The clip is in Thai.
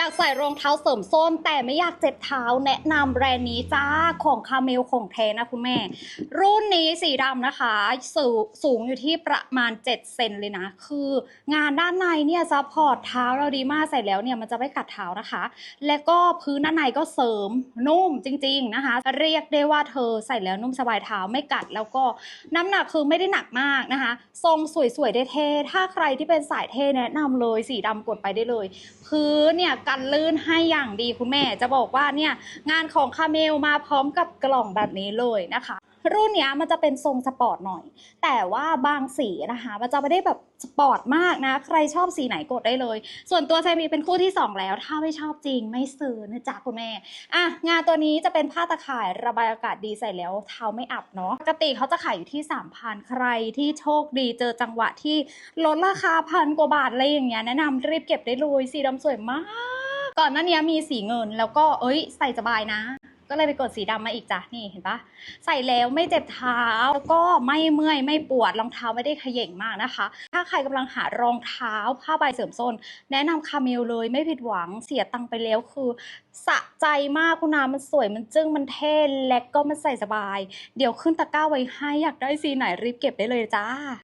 อยากใส่รองเท้าเสริมส้น แต่ไม่อยากเจ็บเท้าแนะนำแบรนด์นี้จ้าของคาเมลของแท้นะคุณแม่ รุ่นนี้สีดำนะคะ สูงสูงอยู่ที่ประมาณ 7 เซนเลยนะ คืองานด้านในเนี่ยซัพพอร์ตเท้าเราดีมากใส่แล้วเนี่ยมันจะไม่กัดเท้านะคะ และก็พื้นด้านในก็เสริมนุ่มจริง ๆนะคะ เรียกได้ว่าเธอใส่แล้วนุ่มสบายเท้าไม่กัด แล้วก็น้ำหนักคือไม่ได้หนักมากนะคะ ทรงสวยๆได้เท่ถ้าใครที่เป็นสายเท่แนะนำเลยสีดำกดไปได้เลย พื้นเนี่ยกันลื่นให้อย่างดีคุณแม่จะบอกว่าเนี่ยงานของคาเมลมาพร้อมกับกล่องแบบนี้เลยนะคะ รุ่นเนี้ยมันจะเป็นทรงสปอร์ตหน่อย แต่ว่าบางสีนะคะมันจะไม่ได้แบบสปอร์ตมากนะ ใครชอบสีไหนกดได้เลย ส่วนตัวใจมีเป็นคู่ที่ 2 แล้ว ถ้าไม่ชอบจริงไม่ซื้อนะจ๊ะคุณแม่อะงานตัวนี้จะเป็นผ้าตะข่ายระบายอากาศดีใส่แล้วเท้าไม่อับเนาะปกติเขาจะขายอยู่ที่ 3,000 ใครที่โชคดีเจอจังหวะที่ลดราคาพันกว่าบาทอะไรอย่างเงี้ยแนะนำรีบเก็บได้เลยสีดำสวยมาก ก่อนหน้านี้มีสีเงินแล้วก็เอ้ย ใส่สบายนะ ก็เลยไปกดสีดำมาอีกจ้ะนี่เห็นปะใส่แล้วไม่เจ็บเท้าแล้วก็ไม่เมื่อยไม่ปวดรองเท้าไม่ได้ขย่งมากนะคะ ถ้าใครกำลังหารองเท้าผ้าใบเสริมส้น แนะนำคาเมลเลยไม่ผิดหวังเสียตังไปแล้วคือสะใจมากคุณนามันสวยมันจึ้งมันเท่และก็มันใส่สบาย เดี๋ยวขึ้นตะกร้าไว้ให้อยากได้สีไหนรีบเก็บได้เลยจ้า